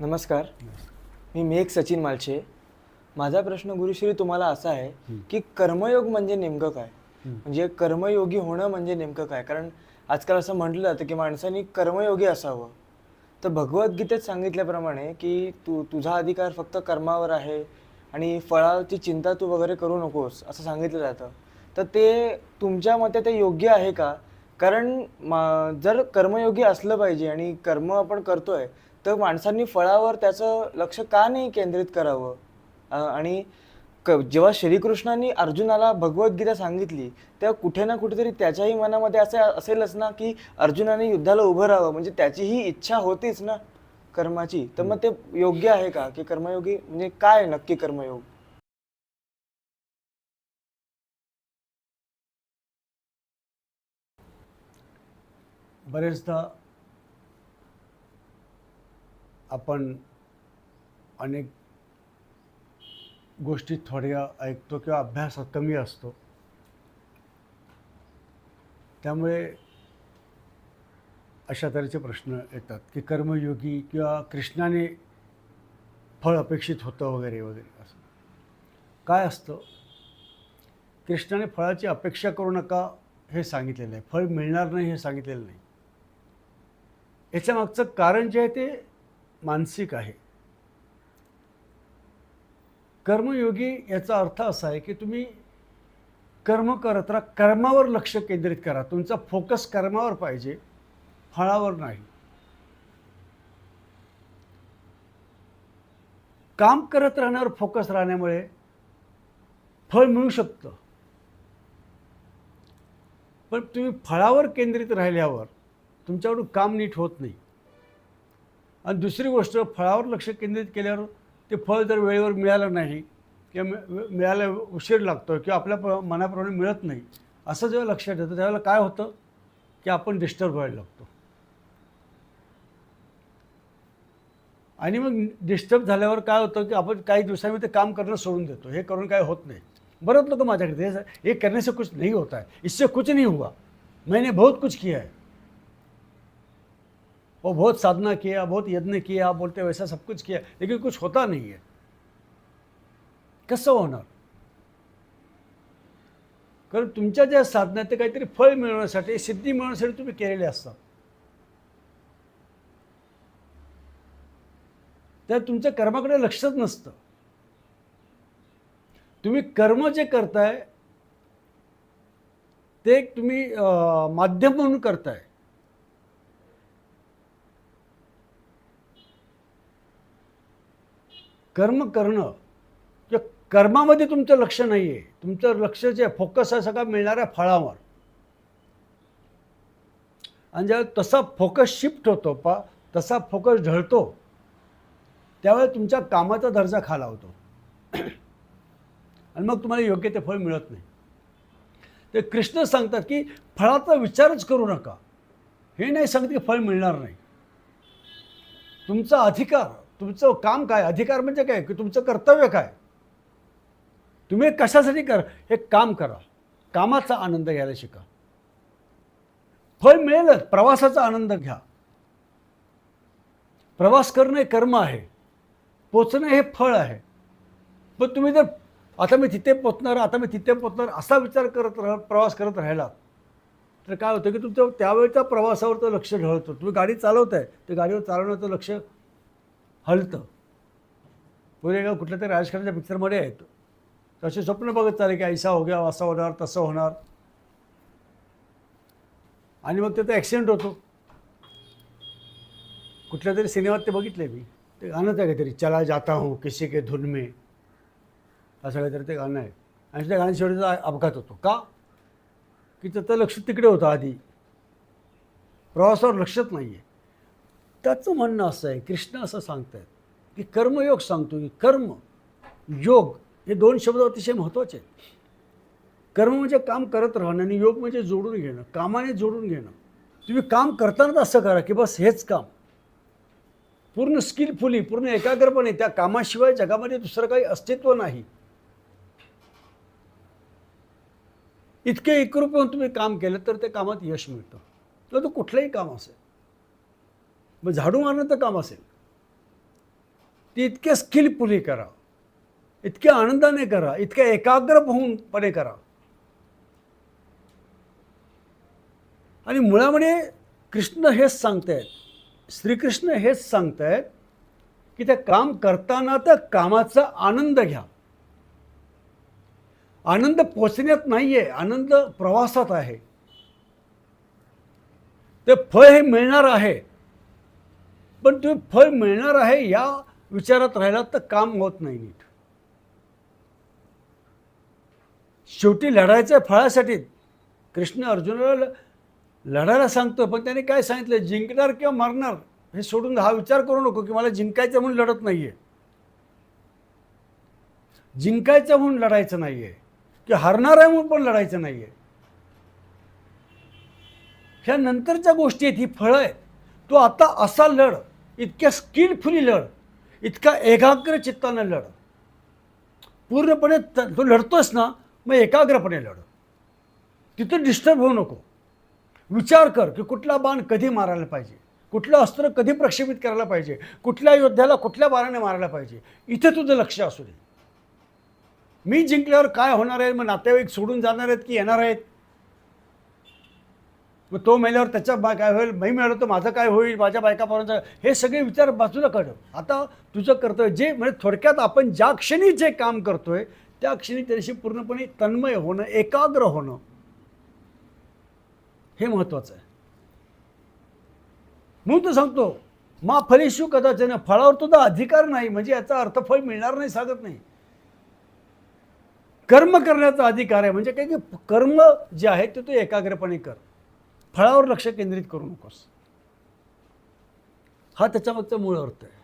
नमस्कार. मी मेघ सचिन मालशे माझा प्रश्न गुरुश्री तुम्हाला असा आहे की कर्मयोग म्हणजे नेमकं काय? म्हणजे कर्मयोगी होणं म्हणजे नेमकं काय? कारण आजकाल असं म्हटलं जातं की माणसाने कर्मयोगी असावं. तर भगवद्गीतेत सांगितल्याप्रमाणे की तू तुझा अधिकार फक्त कर्मावर आहे आणि फळाची चिंता तू वगैरे करू नकोस असं सांगितलं जातं. तर ते तुमच्या मते ते योग्य आहे का? कारण जर कर्मयोगी असलं पाहिजे आणि कर्म आपण करतोय तर माणसांनी फळावर त्याचं लक्ष का नाही केंद्रित करावं? आणि क जेव्हा श्रीकृष्णांनी अर्जुनाला भगवद्गीता सांगितली तेव्हा कुठे ना कुठेतरी त्याच्याही मनामध्ये असं असेलच ना की अर्जुनाने युद्धाला उभं राहावं म्हणजे त्याचीही इच्छा होतीच ना कर्माची. तर मग ते योग्य आहे का? की कर्मयोगी म्हणजे काय नक्की कर्मयोग? बरेचदा आपण अनेक गोष्टी थोड्या ऐकतो किंवा अभ्यास कमी असतो. त्यामुळे अशा तऱ्हेचे प्रश्न येतात की कर्मयोगी किंवा कृष्णाने फळ अपेक्षित होतं वगैरे वगैरे असं. काय असतं? कृष्णाने फळाची अपेक्षा करू नका हे सांगितलेलं आहे. फळ मिळणार नाही हे सांगितलेलं नाही. याच्यामागचं कारण जे आहे ते मानसिक आहे. कर्मयोगी याचा अर्थ असा आहे की तुम्ही कर्म करत राहा कर्मावर लक्ष केंद्रित करा. तुमचा फोकस कर्मावर पाहिजे फळावर नाही. काम करत राहण्यावर फोकस राहण्यामुळे फळ मिळू शकतं. पण तुम्ही फळावर केंद्रित राहिल्यावर तुमच्याकडून काम नीट होत नाही. आणि दुसरी गोष्ट फळावर लक्ष केंद्रित केल्यावर ते फळ जर वेळेवर मिळालं नाही किंवा मिळायला उशीर लागतो किंवा आपल्या प्र मनाप्रमाणे मिळत नाही असं जेव्हा लक्षात येतं त्यावेळेला काय होतं? की आपण डिस्टर्ब व्हायला लागतो. आणि मग डिस्टर्ब झाल्यावर काय होतं की आपण काही दिवसांनी ते काम करणं सोडून देतो. हे करून काय होत नाही. बरंच लोक माझ्याकडे? हे करण्याचं करने से कुछ नहीं होता है इससे कुछ नहीं हुआ. मैंने बहुत कुछ किया है. और बहुत साधना किया बहुत यज्ञ किया बोलते हो वैसा सब कुछ किया लेकिन कुछ होता नहीं है। कसं होणार? कारण तुमच्या ज्या साधना ते काहीतरी फळ मिळवण्यासाठी सिद्धी मिळवण्यासाठी तुम्ही केलेले असतात. तर तुमच्या कर्माकडे लक्षच नसतं. तुम्ही कर्म जे करताय ते एक तुम्ही माध्यम म्हणून करताय. कर्म करणं किंवा कर्मामध्ये तुमचं लक्ष नाही आहे तुमचं लक्ष जे फोकस आहे सगळा मिळणाऱ्या फळावर. आणि ज्यावेळेस तसा फोकस शिफ्ट होतो पा तसा फोकस ढळतो त्यावेळेस तुमच्या कामाचा दर्जा खालावतो आणि मग तुम्हाला योग्य ते फळ मिळत नाही. ते कृष्ण सांगतात की फळाचा विचारच करू नका. हे नाही सांगत की फळ मिळणार नाही. तुमचा अधिकार तुमचं काम काय? अधिकार म्हणजे काय? की तुमचं कर्तव्य काय? तुम्ही कशासाठी कर? हे काम करा. कामाचा आनंद घ्यायला शिका. फळ मिळेलच. प्रवासाचा आनंद घ्या. प्रवास करणं हे कर्म आहे. पोचणं हे फळ आहे. पण तुम्ही जर आता मी तिथे पोचणार आता मी तिथे पोचणार असा विचार करत राह प्रवास करत राहिला तर काय होतं की तुमचं त्यावेळच्या प्रवासावरचं लक्ष ढळतं. तुम्ही गाडी चालवताय. ते गाडीवर चालवण्याचं लक्ष हलतं. पुढे एका कुठल्या तरी राजकारणाच्या पिक्चरमध्ये आहेत तसे स्वप्न बघत चालले की ऐसा हो गया असं होणार तसं होणार. आणि मग त्याचा ॲक्सिडेंट होतो. कुठल्या तरी सिनेमात ते बघितले मी. ते गाणं आहे काहीतरी चला जाता हूँ किसी के धुन में. असं काहीतरी ते गाणं आहे. आणि त्या गाण्याशेवडीचा अपघात होतो. का? की त्याचं लक्ष तिकडे होतं आधी. प्रवासावर लक्षच नाही आहे त्याचं म्हणणं असं आहे कृष्ण असं सांगतायत की कर्मयोग सांगतो की कर्म योग हे दोन शब्द अतिशय महत्त्वाचे आहेत. कर्म म्हणजे काम करत राहणं आणि योग म्हणजे जोडून घेणं कामाने जोडून घेणं. तुम्ही काम करतानाच असं करा की बस हेच काम. पूर्ण स्किलफुली पूर्ण एकाग्रपणे त्या कामाशिवाय जगामध्ये दुसरं काही अस्तित्व नाही. इतके एकरूप होऊन तुम्ही काम केलं तर ते कामात यश मिळतं. तर तो कुठलंही काम असेल. मग झाडू मारण्याचं काम असेल. ती इतक्या स्किलफुली करा. इतक्या आनंदाने करा. इतक्या एकाग्र होऊनपणे करा. आणि मुळामध्ये कृष्ण हेच सांगतायत. श्रीकृष्ण हेच सांगतायत की ते काम करताना त्या कामाचा आनंद घ्या. आनंद पोचण्यात नाही आहे आनंद प्रवासात आहे. ते फळ हे मिळणार आहे. पण ते फळ मिळणार आहे या विचारात राहिला तर काम होत नाही नीट. शेवटी लढायचं फळासाठी. कृष्ण अर्जुनाला लढायला सांगतो पण त्याने काय सांगितलं? जिंकणार किंवा मरणार? हे सोडून हा विचार करू नको की मला जिंकायचं म्हणून लढत नाहीये. जिंकायचं म्हणून लढायचं नाहीये. की हरणार आहे म्हणून पण लढायचं नाही आहे ह्या नंतरच्या गोष्टी आहेत ही फळं आहेत. तो आता असा लढ इतक्या स्किलफुली लढ इतका एकाग्र चित्तानं लढ. पूर्णपणे तो लढतोच ना मग एकाग्रपणे लढ. तिथं डिस्टर्ब होऊ नको. विचार कर की कुठला बाण कधी मारायला पाहिजे? कुठलं अस्त्र कधी प्रक्षेपित करायला पाहिजे? कुठल्या योद्ध्याला कुठल्या बाणाने मारायला पाहिजे? इथे तुझं लक्ष असू दे. मी जिंकल्यावर काय होणार आहे? मग नातेवाईक सोडून जाणार आहेत की येणार आहेत? मग तो मेल्यावर त्याच्या बा काय होईल? मी मिळालो तर माझं काय होईल? माझ्या बायकापर्यंत हे सगळे विचार बाजूला काढ. आता तुझं कर्तव्य जे म्हणजे थोडक्यात आपण ज्या क्षणी जे काम करतोय त्या क्षणी त्याशी पूर्णपणे तन्मय होणं एकाग्र होणं हे महत्त्वाचं आहे. म्हणून तो सांगतो मा फलेशु कदाचित फळावर तुझा अधिकार नाही म्हणजे याचा अर्थ फळ मिळणार नाही सांगत नाही. कर्म करण्याचा अधिकार आहे म्हणजे काय की कर्म जे आहे ते तू एकाग्रपणे कर. फळावर लक्ष केंद्रित करू नकोस. हा त्याच्या मागचा मूळ अर्थ आहे.